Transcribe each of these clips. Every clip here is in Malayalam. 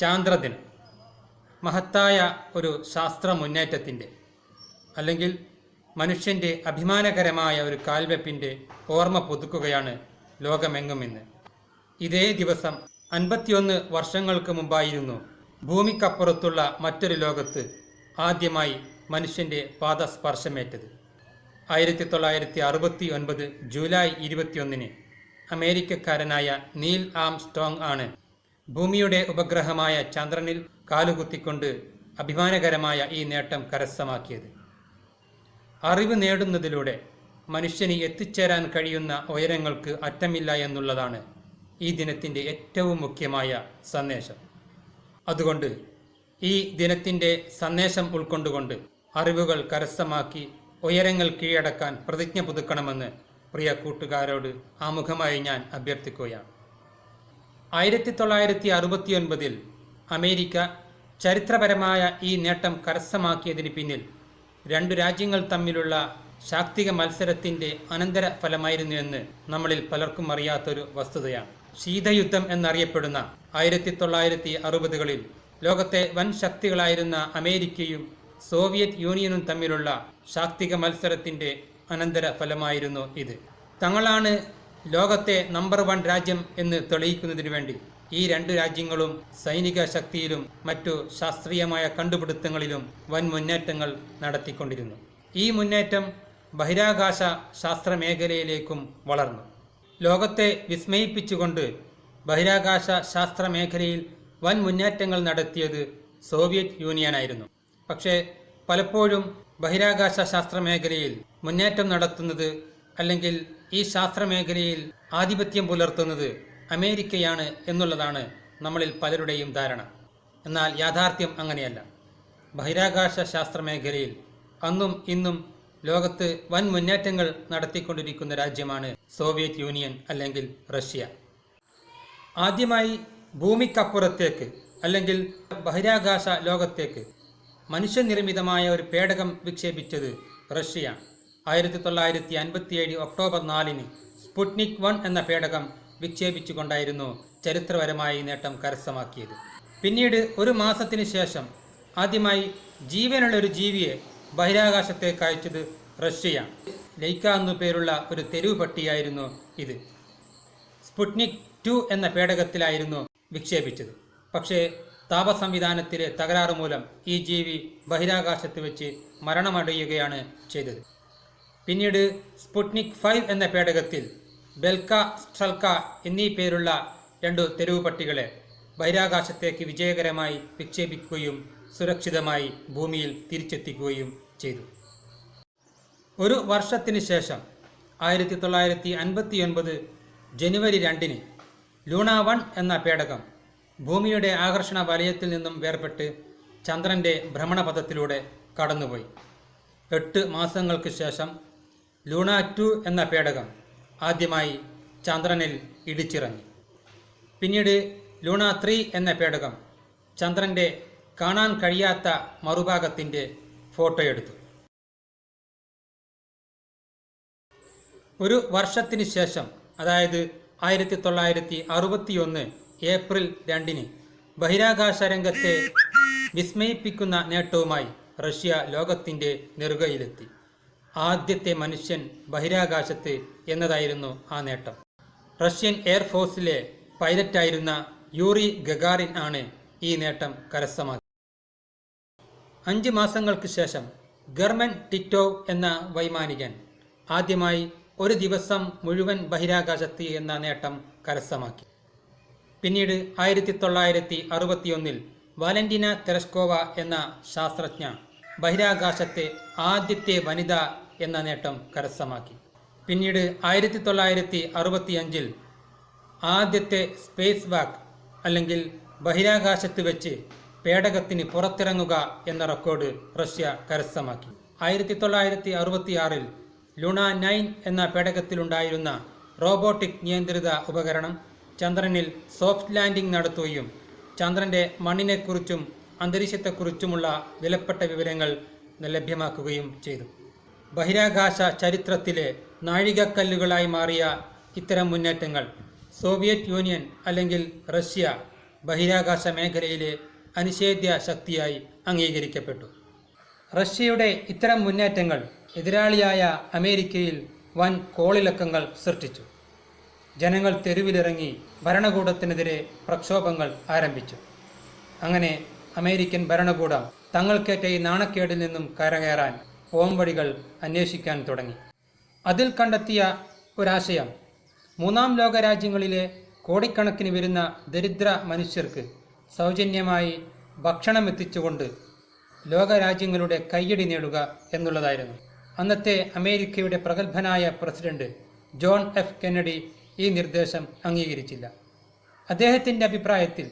ചാന്ദ്രദിനം. മഹത്തായ ഒരു ശാസ്ത്ര മുന്നേറ്റത്തിന്റെ അല്ലെങ്കിൽ മനുഷ്യന്റെ അഭിമാനകരമായ ഒരു കാൽവെപ്പിന്റെ ഓർമ്മ പുതുക്കുകയാണ് ലോകമെങ്ങും ഇന്ന്. ഇതേ ദിവസം അൻപത്തിയൊന്ന് വർഷങ്ങൾക്ക് മുമ്പായിരുന്നു ഭൂമിക്കപ്പുറത്തുള്ള മറ്റൊരു ലോകത്ത് ആദ്യമായി മനുഷ്യന്റെ പാദസ്പർശമേറ്റത്. ആയിരത്തി തൊള്ളായിരത്തി അറുപത്തി ഒൻപത് ജൂലൈ ഇരുപത്തിയൊന്നിന് അമേരിക്കക്കാരനായ നീൽ ആം സ്ട്രോങ് ആണ് ഭൂമിയുടെ ഉപഗ്രഹമായ ചന്ദ്രനിൽ കാലുകുത്തിക്കൊണ്ട് അഭിമാനകരമായ ഈ നേട്ടം കരസ്ഥമാക്കിയത്. അറിവ് നേടുന്നതിലൂടെ മനുഷ്യന് എത്തിച്ചേരാൻ കഴിയുന്ന ഉയരങ്ങൾക്ക് അറ്റമില്ല എന്നുള്ളതാണ് ഈ ദിനത്തിന്റെ ഏറ്റവും മുഖ്യമായ സന്ദേശം. അതുകൊണ്ട് ഈ ദിനത്തിന്റെ സന്ദേശം ഉൾക്കൊണ്ടുകൊണ്ട് അറിവുകൾ കരസ്ഥമാക്കി ഉയരങ്ങൾ കീഴടക്കാൻ പ്രതിജ്ഞ പുതുക്കണമെന്ന് പ്രിയ കൂട്ടുകാരോട് ആമുഖമായി ഞാൻ അഭ്യർത്ഥിക്കുകയാണ്. ആയിരത്തി തൊള്ളായിരത്തി അറുപത്തിയൊൻപതിൽ അമേരിക്ക ചരിത്രപരമായ ഈ നേട്ടം കരസ്ഥമാക്കിയതിന് പിന്നിൽ രണ്ടു രാജ്യങ്ങൾ തമ്മിലുള്ള ശാക്തിക മത്സരത്തിന്റെ അനന്തര ഫലമായിരുന്നു എന്ന് നമ്മളിൽ പലർക്കും അറിയാത്തൊരു വസ്തുതയാണ്. ശീതയുദ്ധം എന്നറിയപ്പെടുന്ന ആയിരത്തി തൊള്ളായിരത്തി അറുപതുകളിൽ ലോകത്തെ വൻ ശക്തികളായിരുന്ന അമേരിക്കയും സോവിയറ്റ് യൂണിയനും തമ്മിലുള്ള ശാക്തിക മത്സരത്തിന്റെ അനന്തര ഫലമായിരുന്നു ഇത്. തങ്ങളാണ് ലോകത്തെ നമ്പർ വൺ രാജ്യം എന്ന് തെളിയിക്കുന്നതിനു വേണ്ടി ഈ രണ്ട് രാജ്യങ്ങളും സൈനിക ശക്തിയിലും മറ്റു ശാസ്ത്രീയമായ കണ്ടുപിടുത്തങ്ങളിലും വൻ മുന്നേറ്റങ്ങൾ നടത്തിക്കൊണ്ടിരുന്നു. ഈ മുന്നേറ്റം ബഹിരാകാശ ശാസ്ത്ര മേഖലയിലേക്കും വളർന്നു. ലോകത്തെ വിസ്മയിപ്പിച്ചുകൊണ്ട് ബഹിരാകാശ ശാസ്ത്ര മേഖലയിൽ വൻ മുന്നേറ്റങ്ങൾ നടത്തിയത് സോവിയറ്റ് യൂണിയനായിരുന്നു പക്ഷേ പലപ്പോഴും ബഹിരാകാശ ശാസ്ത്ര മേഖലയിൽ മുന്നേറ്റം നടത്തുന്നത് അല്ലെങ്കിൽ ഈ ശാസ്ത്ര മേഖലയിൽ ആധിപത്യം പുലർത്തുന്നത് അമേരിക്കയാണ് എന്നുള്ളതാണ് നമ്മളിൽ പലരുടെയും ധാരണ. എന്നാൽ യാഥാർത്ഥ്യം അങ്ങനെയല്ല. ബഹിരാകാശ ശാസ്ത്ര മേഖലയിൽ അന്നും ഇന്നും ലോകത്ത് വൻ മുന്നേറ്റങ്ങൾ നടത്തിക്കൊണ്ടിരിക്കുന്ന രാജ്യമാണ് സോവിയറ്റ് യൂണിയൻ അല്ലെങ്കിൽ റഷ്യ. ആദ്യമായി ഭൂമിക്കപ്പുറത്തേക്ക് അല്ലെങ്കിൽ ബഹിരാകാശ ലോകത്തേക്ക് മനുഷ്യനിർമ്മിതമായ ഒരു പേടകം വിക്ഷേപിച്ചത് റഷ്യയാണ് ആയിരത്തി തൊള്ളായിരത്തി അൻപത്തിയേഴ് ഒക്ടോബർ നാലിന് സ്പുട്നിക് വൺ എന്ന പേടകം വിക്ഷേപിച്ചുകൊണ്ടായിരുന്നു ചരിത്രപരമായി നേട്ടം കരസ്ഥമാക്കിയത്. പിന്നീട് ഒരു മാസത്തിന് ശേഷം ആദ്യമായി ജീവനുള്ള ഒരു ജീവിയെ ബഹിരാകാശത്തേക്ക് അയച്ചത് റഷ്യയാണ് ലൈക്ക എന്നു പേരുള്ള ഒരു തെരുവ് പട്ടിയായിരുന്നു ഇത്. സ്പുട്നിക് ടു എന്ന പേടകത്തിലായിരുന്നു വിക്ഷേപിച്ചത്. പക്ഷേ താപ സംവിധാനത്തിലെ തകരാറ് മൂലം ഈ ജീവി ബഹിരാകാശത്ത് വെച്ച് മരണമടയുകയാണ് ചെയ്തത്. പിന്നീട് സ്പുട്നിക് ഫൈവ് എന്ന പേടകത്തിൽ ബെൽക്ക സ്ട്രൽക്ക എന്നീ പേരുള്ള രണ്ടു തെരുവ് പട്ടികളെ ബഹിരാകാശത്തേക്ക് വിജയകരമായി വിക്ഷേപിക്കുകയും സുരക്ഷിതമായി ഭൂമിയിൽ തിരിച്ചെത്തിക്കുകയും ചെയ്തു. ഒരു വർഷത്തിന് ശേഷം ആയിരത്തി തൊള്ളായിരത്തി അൻപത്തി ഒൻപത് ജനുവരി രണ്ടിന് ലൂണ വൺ എന്ന പേടകം ഭൂമിയുടെ ആകർഷണ വലയത്തിൽ നിന്നും വേർപെട്ട് ചന്ദ്രന്റെ ഭ്രമണപഥത്തിലൂടെ കടന്നുപോയി. എട്ട് മാസങ്ങൾക്ക് ശേഷം ലൂണ ടു എന്ന പേടകം ആദ്യമായി ചന്ദ്രനിൽ ഇടിച്ചിറങ്ങി. പിന്നീട് ലൂണ ത്രീ എന്ന പേടകം ചന്ദ്രന്റെ കാണാൻ കഴിയാത്ത മറുഭാഗത്തിന്റെ ഫോട്ടോയെടുത്തു ഒരു വർഷത്തിന് ശേഷം അതായത് ആയിരത്തി തൊള്ളായിരത്തി അറുപത്തിയൊന്ന് ഏപ്രിൽ രണ്ടിന് ബഹിരാകാശ രംഗത്തെ വിസ്മയിപ്പിക്കുന്ന നേട്ടവുമായി റഷ്യ ലോകത്തിന്റെ നെറുകയിലെത്തി. ആദ്യത്തെ മനുഷ്യൻ ബഹിരാകാശത്ത് എന്നതായിരുന്നു ആ നേട്ടം. റഷ്യൻ എയർഫോഴ്സിലെ പൈലറ്റായിരുന്ന യൂറി ഗഗാറിൻ ആണ് ഈ നേട്ടം കരസ്ഥമാക്കി അഞ്ച് മാസങ്ങൾക്ക് ശേഷം ഗർമൻ ടിറ്റോവ് എന്ന വൈമാനികൻ ആദ്യമായി ഒരു ദിവസം മുഴുവൻ ബഹിരാകാശത്ത് എന്ന നേട്ടം കരസ്ഥമാക്കി. പിന്നീട് ആയിരത്തി തൊള്ളായിരത്തി അറുപത്തിയൊന്നിൽ വാലന്റീന തെരസ്കോവ എന്ന ശാസ്ത്രജ്ഞ ബഹിരാകാശത്തെ ആദ്യത്തെ വനിത എന്ന നേട്ടം കരസ്ഥമാക്കി. പിന്നീട് ആയിരത്തി തൊള്ളായിരത്തി അറുപത്തിയഞ്ചിൽ ആദ്യത്തെ സ്പേസ് വാക്ക് അല്ലെങ്കിൽ ബഹിരാകാശത്ത് വെച്ച് പേടകത്തിന് പുറത്തിറങ്ങുക എന്ന റെക്കോർഡ് റഷ്യ കരസ്ഥമാക്കി. ആയിരത്തി തൊള്ളായിരത്തി അറുപത്തിയാറിൽ ലുണ നയൻ എന്ന പേടകത്തിലുണ്ടായിരുന്ന റോബോട്ടിക് നിയന്ത്രിത ഉപകരണം ചന്ദ്രനിൽ സോഫ്റ്റ് ലാൻഡിംഗ് നടത്തുകയും ചന്ദ്രന്റെ മണ്ണിനെക്കുറിച്ചും അന്തരീക്ഷത്തെക്കുറിച്ചുമുള്ള വിലപ്പെട്ട വിവരങ്ങൾ ലഭ്യമാക്കുകയും ചെയ്തു. ബഹിരാകാശ ചരിത്രത്തിലെ നാഴികക്കല്ലുകളായി മാറിയ ഇത്തരം മുന്നേറ്റങ്ങൾ സോവിയറ്റ് യൂണിയൻ അല്ലെങ്കിൽ റഷ്യ ബഹിരാകാശ മേഖലയിലെ അനിഷേധ്യ ശക്തിയായി അംഗീകരിക്കപ്പെട്ടു. റഷ്യയുടെ ഇത്തരം മുന്നേറ്റങ്ങൾ എതിരാളിയായ അമേരിക്കയിൽ വൻ കോളിളക്കങ്ങൾ സൃഷ്ടിച്ചു. ജനങ്ങൾ തെരുവിലിറങ്ങി ഭരണകൂടത്തിനെതിരെ പ്രക്ഷോഭങ്ങൾ ആരംഭിച്ചു. അങ്ങനെ അമേരിക്കൻ ഭരണകൂടം തങ്ങൾക്കേറ്റ ഈ നാണക്കേടിൽ നിന്നും കരകയറാൻ പോംവഴികൾ അന്വേഷിക്കാൻ തുടങ്ങി. അതിൽ കണ്ടെത്തിയ ഒരാശയം മൂന്നാം ലോക രാജ്യങ്ങളിലെ കോടിക്കണക്കിന് വരുന്ന ദരിദ്ര മനുഷ്യർക്ക് സൗജന്യമായി ഭക്ഷണം എത്തിച്ചുകൊണ്ട് ലോകരാജ്യങ്ങളുടെ കയ്യടി നേടുക എന്നുള്ളതായിരുന്നു. അന്നത്തെ അമേരിക്കയുടെ പ്രഗത്ഭനായ പ്രസിഡന്റ് ജോൺ എഫ് കെന്നഡി ഈ നിർദ്ദേശം അംഗീകരിച്ചില്ല. അദ്ദേഹത്തിന്റെ അഭിപ്രായത്തിൽ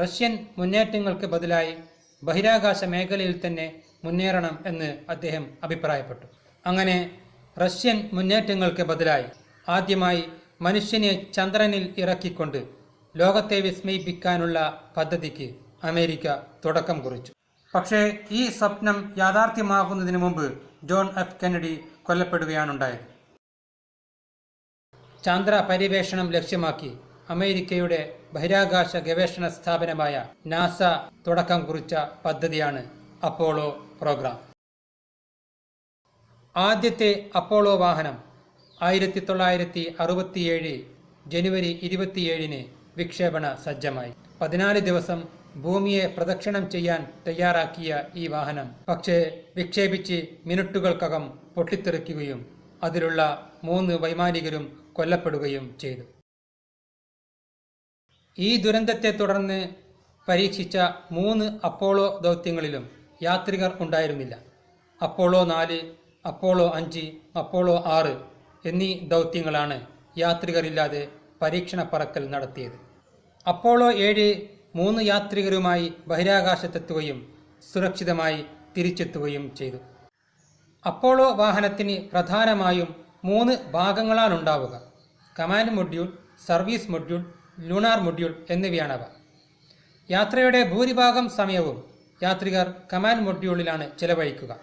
റഷ്യൻ മുന്നേറ്റങ്ങൾക്ക് ബദലായി ബഹിരാകാശ മേഖലയിൽ തന്നെ മുന്നേറണം എന്ന് അദ്ദേഹം അഭിപ്രായപ്പെട്ടു. അങ്ങനെ റഷ്യൻ മുന്നേറ്റങ്ങൾക്ക് ബദലായി ആദ്യമായി മനുഷ്യനെ ചന്ദ്രനിൽ ഇറക്കിക്കൊണ്ട് ലോകത്തെ വിസ്മയിപ്പിക്കാനുള്ള പദ്ധതിക്ക് അമേരിക്ക തുടക്കം കുറിച്ചു. പക്ഷേ ഈ സ്വപ്നം യാഥാർത്ഥ്യമാകുന്നതിന് മുമ്പ് ജോൺ എഫ് കെന്നഡി കൊല്ലപ്പെടുകയാണുണ്ടായത്. ചാന്ദ്ര പര്യവേഷണം ലക്ഷ്യമാക്കി അമേരിക്കയുടെ ബഹിരാകാശ ഗവേഷണ സ്ഥാപനമായ നാസ തുടക്കം കുറിച്ച പദ്ധതിയാണ് അപ്പോളോ പ്രോഗ്രാം. ആദ്യത്തെ അപ്പോളോ വാഹനം ആയിരത്തി തൊള്ളായിരത്തി അറുപത്തിയേഴ് ജനുവരി ഇരുപത്തിയേഴിന് വിക്ഷേപണ സജ്ജമായി. പതിനാല് ദിവസം ഭൂമിയെ പ്രദക്ഷിണം ചെയ്യാൻ തയ്യാറാക്കിയ ഈ വാഹനം പക്ഷേ വിക്ഷേപിച്ച് മിനിറ്റുകൾക്കകം പൊട്ടിത്തെറിക്കുകയും അതിലുള്ള മൂന്ന് വൈമാനികരും കൊല്ലപ്പെടുകയും ചെയ്തു. ഈ ദുരന്തത്തെ തുടർന്ന് പരീക്ഷിച്ച മൂന്ന് അപ്പോളോ ദൗത്യങ്ങളിലും യാത്രികർ ഉണ്ടായിരുന്നില്ല. അപ്പോളോ നാല് അപ്പോളോ അഞ്ച് അപ്പോളോ ആറ് എന്നീ ദൗത്യങ്ങളാണ് യാത്രികരില്ലാതെ പരീക്ഷണ പറക്കൽ നടത്തിയത്. അപ്പോളോ ഏഴ് മൂന്ന് യാത്രികരുമായി ബഹിരാകാശത്തെത്തുകയും സുരക്ഷിതമായി തിരിച്ചെത്തുകയും ചെയ്തു. അപ്പോളോ വാഹനത്തിന് പ്രധാനമായും മൂന്ന് ഭാഗങ്ങളാണുണ്ടാവുക command module service module lunar module എന്നിവയാണവ. യാത്രയുടെ ഭൂരിഭാഗം സമയവും യാത്രികർ കമാൻഡ് മൊഡ്യൂളിലാണ് ചെലവഴിക്കുക.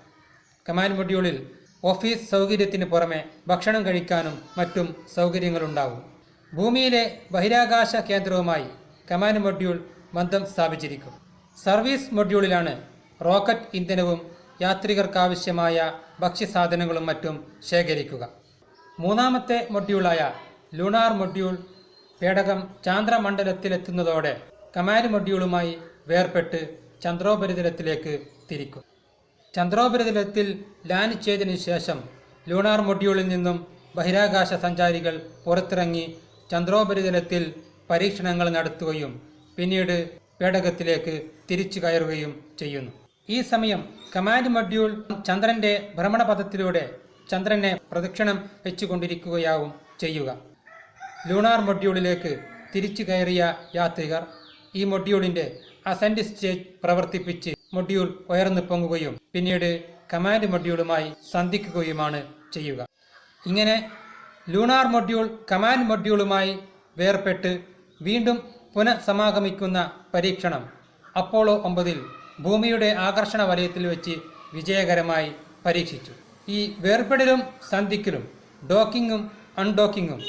കമാൻഡ് മൊഡ്യൂളിൽ ഓഫീസ് സൗകര്യത്തിന് പുറമെ ഭക്ഷണം കഴിക്കാനും മറ്റും സൗകര്യങ്ങളുണ്ടാവും. ഭൂമിയിലെ ബഹിരാകാശ കേന്ദ്രവുമായി കമാൻഡ് മൊഡ്യൂൾ ബന്ധം സ്ഥാപിച്ചിരിക്കും. സർവീസ് മൊഡ്യൂളിലാണ് റോക്കറ്റ് ഇന്ധനവും യാത്രികർക്കാവശ്യമായ ഭക്ഷ്യസാധനങ്ങളും മറ്റും ശേഖരിക്കുക. മൂന്നാമത്തെ മൊഡ്യൂളായ ലുണാർ മൊഡ്യൂൾ പേടകം ചാന്ദ്രമണ്ഡലത്തിലെത്തുന്നതോടെ കമാൻഡ് മൊഡ്യൂളുമായി വേർപെട്ട് ചന്ദ്രോപരിതലത്തിലേക്ക് തിരിക്കും. ചന്ദ്രോപരിതലത്തിൽ ലാൻഡ് ചെയ്തതിനു ശേഷം ലൂണാർ മൊഡ്യൂളിൽ നിന്നും ബഹിരാകാശ സഞ്ചാരികൾ പുറത്തിറങ്ങി ചന്ദ്രോപരിതലത്തിൽ പരീക്ഷണങ്ങൾ നടത്തുകയും പിന്നീട് പേടകത്തിലേക്ക് തിരിച്ചു കയറുകയും ചെയ്യുന്നു. ഈ സമയം കമാൻഡ് മൊഡ്യൂൾ ചന്ദ്രന്റെ ഭ്രമണപഥത്തിലൂടെ ചന്ദ്രനെ പ്രദക്ഷിണം വെച്ചുകൊണ്ടിരിക്കുകയാവും ചെയ്യുക. ലൂണാർ മൊഡ്യൂളിലേക്ക് തിരിച്ചു കയറിയ യാത്രികർ ഈ മൊഡ്യൂളിന്റെ അസെൻഡ് സ്റ്റേജ് പ്രവർത്തിപ്പിച്ച് മൊഡ്യൂൾ ഉയർന്നു പൊങ്ങുകയും പിന്നീട് കമാൻഡ് മൊഡ്യൂളുമായി സന്ധിക്കുകയുമാണ് ചെയ്യുക. ഇങ്ങനെ ലൂണാർ മൊഡ്യൂൾ കമാൻഡ് മൊഡ്യൂളുമായി വേർപെട്ട് വീണ്ടും പുനഃസമാഗമിക്കുന്ന പരീക്ഷണം അപ്പോളോ ഒമ്പതിൽ ഭൂമിയുടെ ആകർഷണ വലയത്തിൽ വെച്ച് വിജയകരമായി പരീക്ഷിച്ചു. ഈ വേർപെടലും സന്ധിക്കലും ഡോക്കിങ്ങും അൺഡോക്കിങ്ങും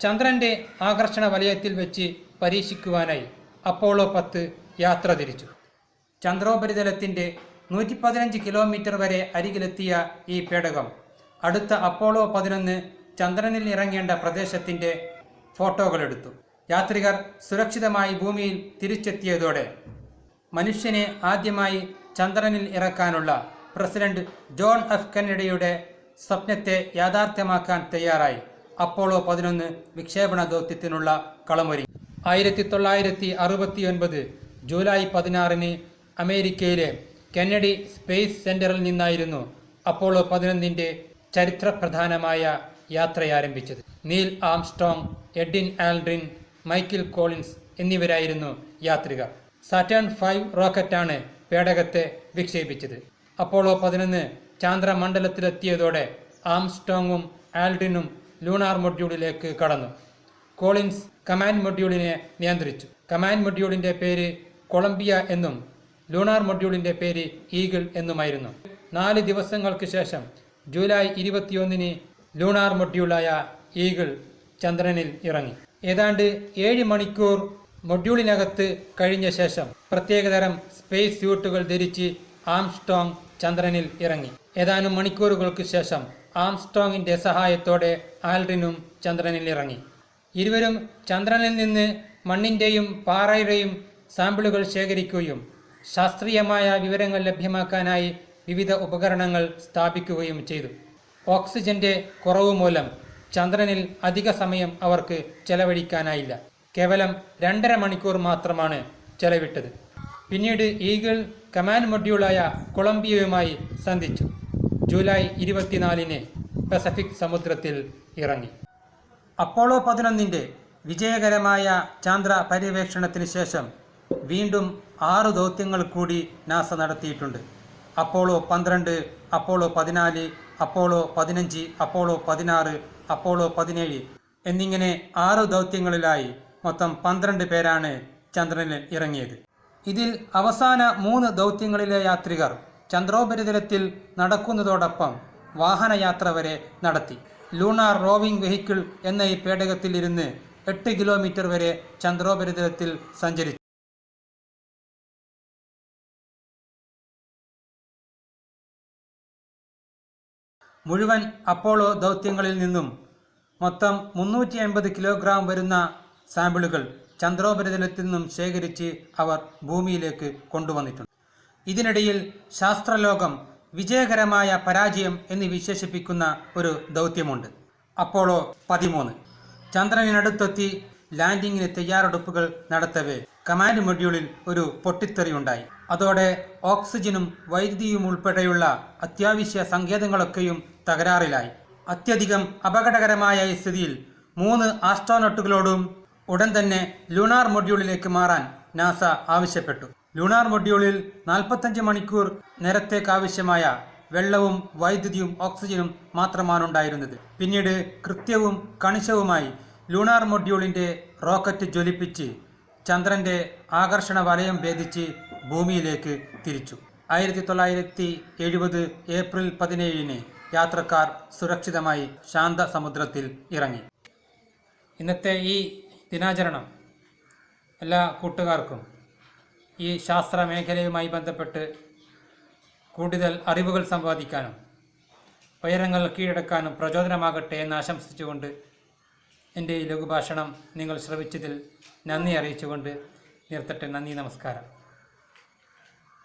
ചന്ദ്രന്റെ ആകർഷണ വലയത്തിൽ വെച്ച് പരീക്ഷിക്കുവാനായി അപ്പോളോ പത്ത് യാത്ര തിരിച്ചു. ചന്ദ്രോപരിതലത്തിന്റെ നൂറ്റി പതിനഞ്ച് കിലോമീറ്റർ വരെ അരികിലെത്തിയ ഈ പേടകം അടുത്ത അപ്പോളോ പതിനൊന്ന് ചന്ദ്രനിൽ ഇറങ്ങേണ്ട ഫോട്ടോകൾ ഫോട്ടോകളെടുത്തു യാത്രികർ സുരക്ഷിതമായി ഭൂമിയിൽ തിരിച്ചെത്തിയതോടെ മനുഷ്യനെ ആദ്യമായി ചന്ദ്രനിൽ ഇറക്കാനുള്ള പ്രസിഡന്റ് ജോൺ എഫ് കെന്നഡിയുടെ സ്വപ്നത്തെ യാഥാർത്ഥ്യമാക്കാൻ തയ്യാറായി. അപ്പോളോ പതിനൊന്ന് വിക്ഷേപണ ദൗത്യത്തിനുള്ള കളമൊരുങ്ങി. ആയിരത്തി തൊള്ളായിരത്തി അറുപത്തിയൊൻപത് ജൂലൈ പതിനാറിന് അമേരിക്കയിലെ കെന്നഡി സ്പേസ് സെന്ററിൽ നിന്നായിരുന്നു അപ്പോളോ പതിനൊന്നിന്റെ ചരിത്രപ്രധാനമായ യാത്രയാരംഭിച്ചത് Neil Armstrong Edwin Aldrin Michael Collins എന്നിവരായിരുന്നു യാത്രികർ. സാറ്റേൺ ഫൈവ് റോക്കറ്റാണ് പേടകത്തെ വിക്ഷേപിച്ചത്. അപ്പോളോ പതിനൊന്ന് ചാന്ദ്രമണ്ഡലത്തിലെത്തിയതോടെ ആംസ്ട്രോങ്ങും ആൽഡ്രിനും ലൂണാർ മൊഡ്യൂളിലേക്ക് കടന്നു. കോളിൻസ് കമാൻഡ് മൊഡ്യൂളിനെ നിയന്ത്രിച്ചു. കമാൻഡ് മൊഡ്യൂളിന്റെ പേര് കൊളംബിയ എന്നും ലൂണാർ മൊഡ്യൂളിന്റെ പേര് ഈഗിൾ എന്നുമായിരുന്നു. നാല് ദിവസങ്ങൾക്ക് ശേഷം ജൂലൈ ഇരുപത്തിയൊന്നിന് ലൂണാർ മൊഡ്യൂളായ ഈഗിൾ ചന്ദ്രനിൽ ഇറങ്ങി. ഏതാണ്ട് ഏഴ് മണിക്കൂർ മൊഡ്യൂളിനകത്ത് കഴിഞ്ഞ ശേഷം പ്രത്യേകതരം സ്പേസ് സ്യൂട്ടുകൾ ധരിച്ച് ആംസ്ട്രോങ് ചന്ദ്രനിൽ ഇറങ്ങി. ഏതാനും മണിക്കൂറുകൾക്ക് ശേഷം ആംസ്ട്രോങ്ങിന്റെ സഹായത്തോടെ ആൽറിനും ചന്ദ്രനിൽ ഇറങ്ങി. ഇരുവരും ചന്ദ്രനിൽ നിന്ന് മണ്ണിന്റെയും പാറയുടെയും സാമ്പിളുകൾ ശേഖരിക്കുകയും ശാസ്ത്രീയമായ വിവരങ്ങൾ ലഭ്യമാക്കാനായി വിവിധ ഉപകരണങ്ങൾ സ്ഥാപിക്കുകയും ചെയ്തു. ഓക്സിജന്റെ കുറവ് മൂലം ചന്ദ്രനിൽ അധിക സമയം അവർക്ക് ചെലവഴിക്കാനായില്ല. കേവലം രണ്ടര മണിക്കൂർ മാത്രമാണ് ചെലവിട്ടത്. പിന്നീട് ഈഗിൾ കമാൻഡ് മൊഡ്യൂളായ കൊളംബിയയുമായി സന്ധിച്ചു. ജൂലൈ ഇരുപത്തിനാലിന് പസഫിക് സമുദ്രത്തിൽ ഇറങ്ങി. അപ്പോളോ പതിനൊന്നിന്റെ വിജയകരമായ ചാന്ദ്ര പര്യവേക്ഷണത്തിന് ശേഷം വീണ്ടും ആറ് ദൗത്യങ്ങൾ കൂടി നാസ നടത്തിയിട്ടുണ്ട്. അപ്പോളോ പന്ത്രണ്ട് അപ്പോളോ പതിനാല് അപ്പോളോ പതിനഞ്ച് അപ്പോളോ പതിനാറ് അപ്പോളോ പതിനേഴ് എന്നിങ്ങനെ ആറ് ദൗത്യങ്ങളിലായി മൊത്തം പന്ത്രണ്ട് പേരാണ് ചന്ദ്രനിൽ ഇറങ്ങിയത്. ഇതിൽ അവസാന മൂന്ന് ദൗത്യങ്ങളിലെ യാത്രികർ ചന്ദ്രോപരിതലത്തിൽ നടക്കുന്നതോടൊപ്പം വാഹനയാത്ര വരെ നടത്തി. ലൂണാർ റോവിംഗ് വെഹിക്കിൾ എന്ന ഈ പേടകത്തിൽ ഇരുന്ന് എട്ട് കിലോമീറ്റർ വരെ ചന്ദ്രോപരിതലത്തിൽ സഞ്ചരിച്ചു. മുഴുവൻ അപ്പോളോ ദൗത്യങ്ങളിൽ നിന്നും മൊത്തം മുന്നൂറ്റി അൻപത് കിലോഗ്രാം വരുന്ന സാമ്പിളുകൾ ചന്ദ്രോപരിതലത്തിൽ നിന്നും ശേഖരിച്ച് അവർ ഭൂമിയിലേക്ക് കൊണ്ടുവന്നിട്ടുണ്ട്. ഇതിനിടയിൽ ശാസ്ത്രലോകം വിജയകരമായ പരാജയം എന്ന് വിശേഷിപ്പിക്കുന്ന ഒരു ദൗത്യമുണ്ട്. അപ്പോളോ പതിമൂന്ന്. ചന്ദ്രനടുത്തെത്തി ലാൻഡിങ്ങിന് തയ്യാറെടുപ്പുകൾ നടത്തവേ കമാൻഡ് മൊഡ്യൂളിൽ ഒരു പൊട്ടിത്തെറിയുണ്ടായി അതോടെ ഓക്സിജനും വൈദ്യുതിയും ഉൾപ്പെടെയുള്ള അത്യാവശ്യ സങ്കേതങ്ങളൊക്കെയും തകരാറിലായി. അത്യധികം അപകടകരമായ ഈ സ്ഥിതിയിൽ മൂന്ന് ആസ്ട്രോനോട്ടുകളോടും ഉടൻ തന്നെ ലുണാർ മൊഡ്യൂളിലേക്ക് മാറാൻ നാസ ആവശ്യപ്പെട്ടു. ലുണാർ മൊഡ്യൂളിൽ നാൽപ്പത്തഞ്ച് മണിക്കൂർ നേരത്തേക്കാവശ്യമായ വെള്ളവും വൈദ്യുതിയും ഓക്സിജനും മാത്രമാണ് ഉണ്ടായിരുന്നത് പിന്നീട് കൃത്യവും കണിശവുമായി ലുണാർ മൊഡ്യൂളിന്റെ റോക്കറ്റ് ജ്വലിപ്പിച്ച് ചന്ദ്രന്റെ ആകർഷണ വലയം ഭേദിച്ച് ഭൂമിയിലേക്ക് തിരിച്ചു. ആയിരത്തി തൊള്ളായിരത്തി എഴുപത് ഏപ്രിൽ പതിനേഴിന് യാത്രക്കാർ സുരക്ഷിതമായി ശാന്ത സമുദ്രത്തിൽ ഇറങ്ങി. ഇന്നത്തെ ഈ ദിനാചരണം എല്ലാ കൂട്ടുകാർക്കും ഈ ശാസ്ത്ര മേഖലയുമായി ബന്ധപ്പെട്ട് കൂടുതൽ അറിവുകൾ സമ്പാദിക്കാനും ഉയരങ്ങൾ കീഴടക്കാനും പ്രചോദനമാകട്ടെ എന്ന് ആശംസിച്ചുകൊണ്ട് എന്റെ ഈ ലഘുഭാഷണം നിങ്ങൾ ശ്രവിച്ചതിൽ നന്ദി അറിയിച്ചുകൊണ്ട് നിർത്തട്ടെ. നന്ദി നമസ്കാരം.